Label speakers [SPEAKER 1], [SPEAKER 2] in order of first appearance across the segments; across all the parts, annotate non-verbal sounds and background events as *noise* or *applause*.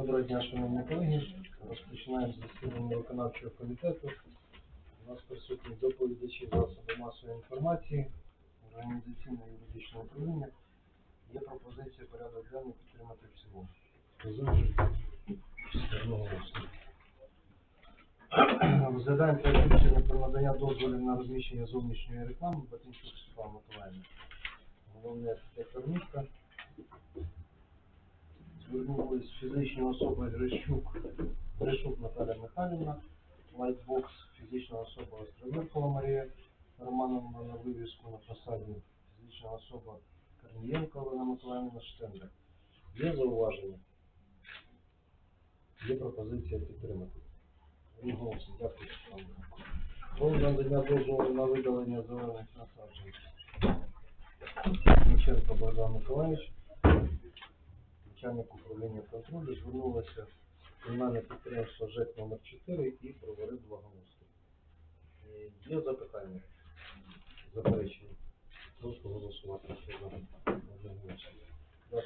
[SPEAKER 1] Доброго дня, шановні колеги. Розпочинаємо засідання виконавчого комітету. У нас присутні доповідачі засоби масової інформації, організаційне юридичне управління. Є пропозиція порядок денний підтримати в цілому. Розглядаємо *clears throat* проект про надання дозволів на розміщення зовнішньої реклами Батинчук Світлана Миколаївна. Головний архітектор міста. Звернулись фізичні особи Грищук, Грищук Наталя Михайлівна, Лайтбокс, фізична особа Островіркова Марія Романовна на вивіску на фасаді, фізична особа Корнієнко Олена Миколаївна Штендер. Є зауваження? Є пропозиція підтримати. Одноголосно. Дякую. Про надання дозволу на видалення зелених насаджень. Міченко Богдан Миколаївич начальник управління контролю звернулося комунальне підприємство ЖЕК номер 4 і проварив благоустрій. Е, Є запитання? Заперечення? Прошу голосувати. За?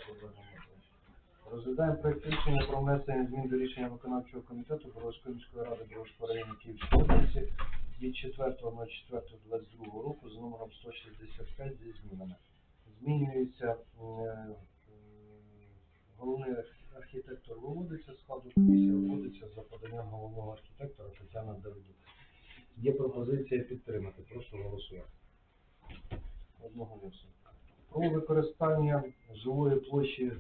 [SPEAKER 1] Розглядаємо проект рішення про внесення змін до рішення виконавчого комітету Боровської міської ради Боровського району Київської області від 4.04.22 року з номером 165 зі змінами. Змінюється е, головний архітектор виводиться з складу комісії, виводиться за поданням головного архітектора Тетяна Давидюк. Є пропозиція підтримати. Прошу голосувати. Одного голосу. Про використання жилої площі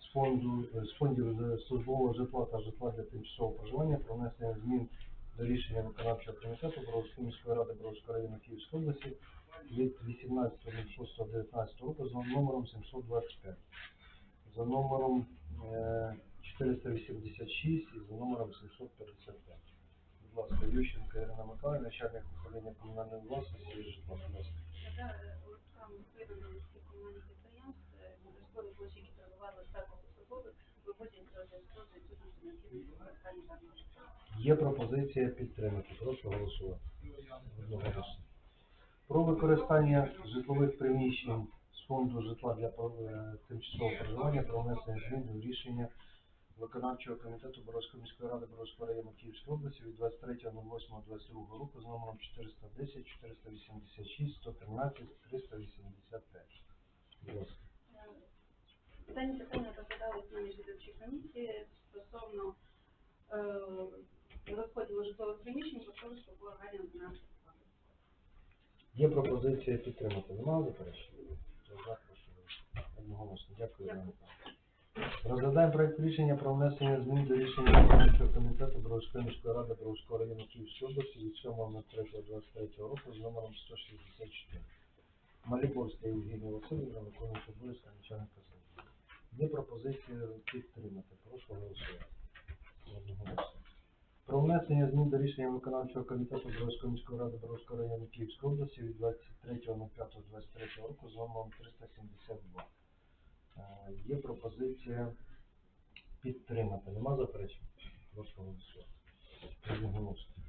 [SPEAKER 1] з фонду з фондів е, службового житла та житла для тимчасового проживання про внесення змін до рішення виконавчого комітету Боровської міської ради Боровського району Київської області від 18.06.19 року з номером 725 за номером е, 486 і за номером 755. Будь ласка, Ющенко Ірина Миколаївна, начальник управління комунальної власності і житла. Будь.
[SPEAKER 2] Там відповідно комунальних підприємств, обов'язкові площі, які перебували в такому свободу, виводять до зв'язку з відсутністю необхідності використання даного житла.
[SPEAKER 1] Є пропозиція підтримати. Прошу голосувати. Про використання житлових приміщень фонду житла для е, тимчасового проживання про внесення змін до рішення виконавчого комітету Боровської міської ради Боровського району Київської області від 23.08.22 року з номером 410, 486, 113, 385. Будь ласка.
[SPEAKER 2] Дані питання розглядались на міжвідомчій комісії стосовно е, розподілу житлових приміщень по аграріям 12
[SPEAKER 1] Є пропозиція підтримати. Немає заперечень? Одноголосно. Дякую. Михайлович. Розглядаємо проект рішення про внесення змін до рішення виконавчого комітету Бровської міської ради Бровського району Київської області від 7.03.23 року з номером 164. Маліборська Євгенія Васильівна, виконуюча обов'язки начальника служби. Є пропозиція підтримати. Прошу голосувати. Одноголосно. Про внесення змін до рішення виконавчого комітету Бровської міської ради Бровського району Київської області від 23.05.23 року з номером 372. Е, Є пропозиція підтримати. Нема заперечень? Прошу голосувати.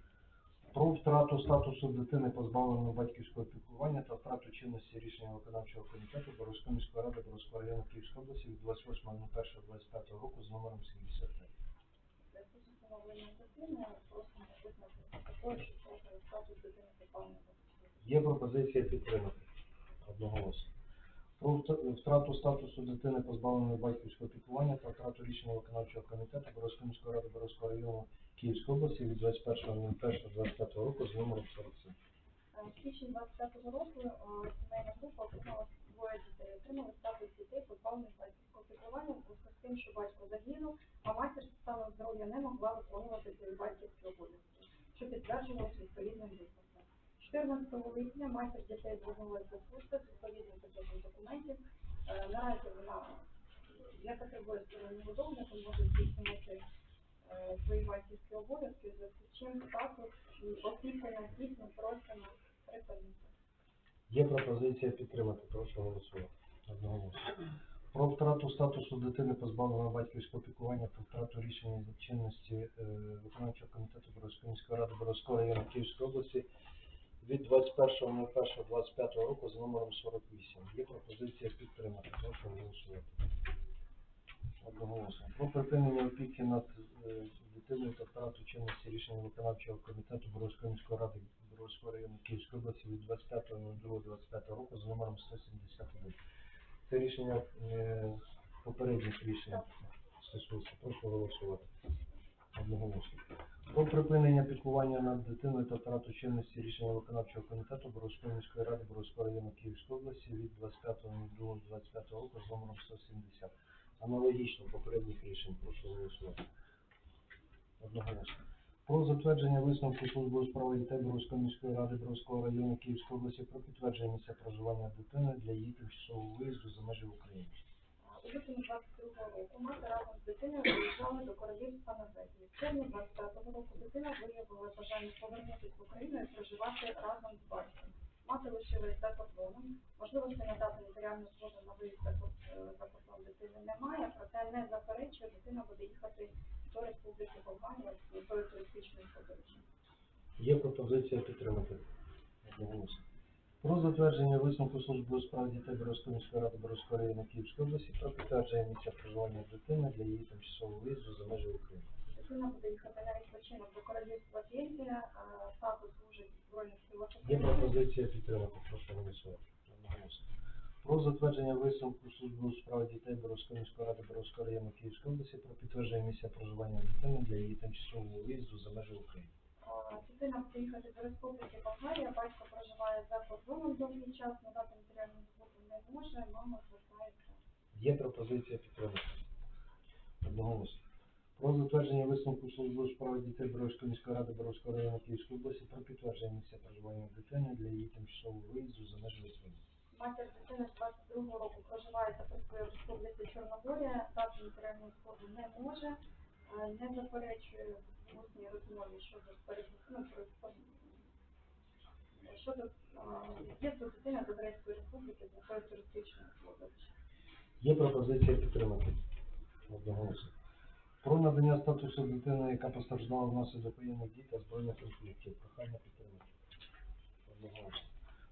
[SPEAKER 1] Про втрату статусу дитини, позбавленої батьківського піклування та втрату чинності рішення виконавчого комітету Боровської міської ради Боровського району Київської області від 28.01.25 року з номером 75. Є пропозиція підтримати. Одноголосно. Про втрату статусу дитини, позбавленої батьківського піклування та втрату рішення виконавчого комітету Боровської міської ради Боровського району Київської області від 21.01.25 року з номером 47.
[SPEAKER 3] Е, січні 25 року е, сімейна група отримала двоє дітей, отримали статус дітей, позбавлених батьківського піклування у зв'язку з тим, що батько загинув, а матір станом здоров'я не могла виконувати свої батьківські обов'язки, що підтверджувалось відповідним випуском. 14 липня матір дітей звернулася до служби з відповідним пакетом документів. Е, Наразі вона не потребує стороннього догляду, може здійснити е, свої батьківські обов'язки, у зв'язку з чим статус освітлення дійсно просимо.
[SPEAKER 1] Є пропозиція підтримати. Прошу голосувати. Одноголосно. Про втрату статусу дитини, позбавленої батьківського піклування та втрату рішення за чинності е, виконавчого комітету Боровської міської ради Боровського району Київської області від 21.01.25 року з номером 48. Є пропозиція підтримати. Прошу голосувати. Одноголосно. Про припинення опіки над е, дитиною та втрату чинності рішення виконавчого комітету Боровської міської ради Боровського району Київської області від 25.02.25 року з номером 171. Це рішення е, попередніх рішень стосується. Прошу голосувати. Одноголосно. Про припинення піклування над дитиною та втрату чинності рішення виконавчого комітету Боровської міської ради Боровського району Київської області від 25.02.25 року з номером 170. Аналогічно попередніх рішень. Прошу голосувати. Одноголосно. Про затвердження висновку служби у справах дітей Боровської міської ради Боровського району Київської області про підтвердження місця проживання дитини для її тимчасового виїзду за межі України.
[SPEAKER 3] У лютому 22 року мати разом з дитиною виїжджали до королівства Норвегії. В червні 25 року дитина виявила бажання повернутися в Україну і проживати разом з батьком. Мати лишилась за кордоном. Можливості надати матеріальну згоду на виїзд е, за кордон дитини немає, проте не заперечує, дитина буде їхати до Республіки Болгарія з туристичної подорожі.
[SPEAKER 1] Є пропозиція підтримати. Одноголосно. Про затвердження висновку служби у справах дітей Боровської міської ради Боровського району Київської області про підтвердження місця проживання дитини для її тимчасового виїзду за межі України.
[SPEAKER 3] Дитина буде їхати на відпочинок до королівства Бельгія, статус служить в Збройних силах
[SPEAKER 1] Є пропозиція підтримати. Прошу голосувати. Одноголосно. Про затвердження висновку служби у справах дітей Боровської міської ради Боровського району Київської області про підтвердження місця проживання дитини для її тимчасового виїзду за межі України.
[SPEAKER 3] Дитина буде їхати до Республіки Болгарія, батько проживає за кордоном довгий час, надати матеріальну згоду не може, мама звертається.
[SPEAKER 1] Є пропозиція підтримати. Одноголосно. Про затвердження висновку служби у справах дітей Боровської міської ради Боровського району Київської області про підтвердження місця проживання дитини для її тимчасового виїзду за межі України.
[SPEAKER 3] Матір дитини з 22 року проживає працює в Республіці Чорногорія, дати матеріальну згоду не може, е, не заперечує в усній розмові щодо ну, щодо а, в'їзду дитини до Грецької Республіки з метою туристичної подорожі.
[SPEAKER 1] Є пропозиція підтримати. Одноголосно. Про надання статусу дитини, яка постраждала внаслідок воєнних дій та збройних конфліктів. Прохання підтримати. Одноголосно.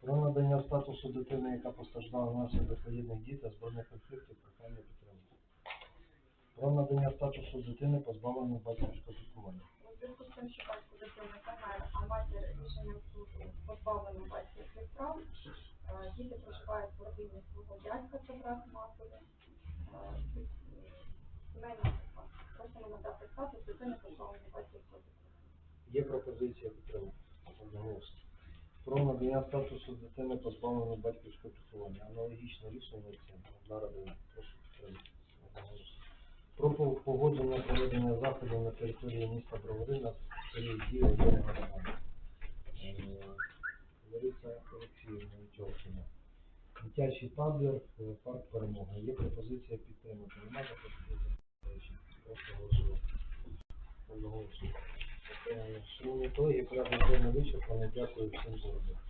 [SPEAKER 1] Про надання статусу дитини, яка постраждала внаслідок воєнних дій та збройних конфліктів, прохання підтримати. Про надання статусу дитини, позбавленої батьківського піклування.
[SPEAKER 3] У зв'язку з тим, що батько дитини помер, а матір рішенням суду позбавлена батьківських прав, е, діти проживають в родині свого дядька, це брат матері. Тут, е, Сімейна. Просимо надати статус дитини позбавлення батьківського піклування.
[SPEAKER 1] Є пропозиція підтримати. Надання статусу дитини позбавленої батьківського піклування. Аналогічне рішення це одна родина. Прошу підтримати. Про погодження проведення заходів на території міста Бровари на період дії воєнного стану. Е, Лариса Олексіївна Тьохіна. Дитячий табір, е, парк перемоги. Є пропозиція підтримати. Немає пропозиції. Просто голосувати. Одноголосно. Е, Шановні колеги, порядок денний вичерпаний. Дякую всім за роботу.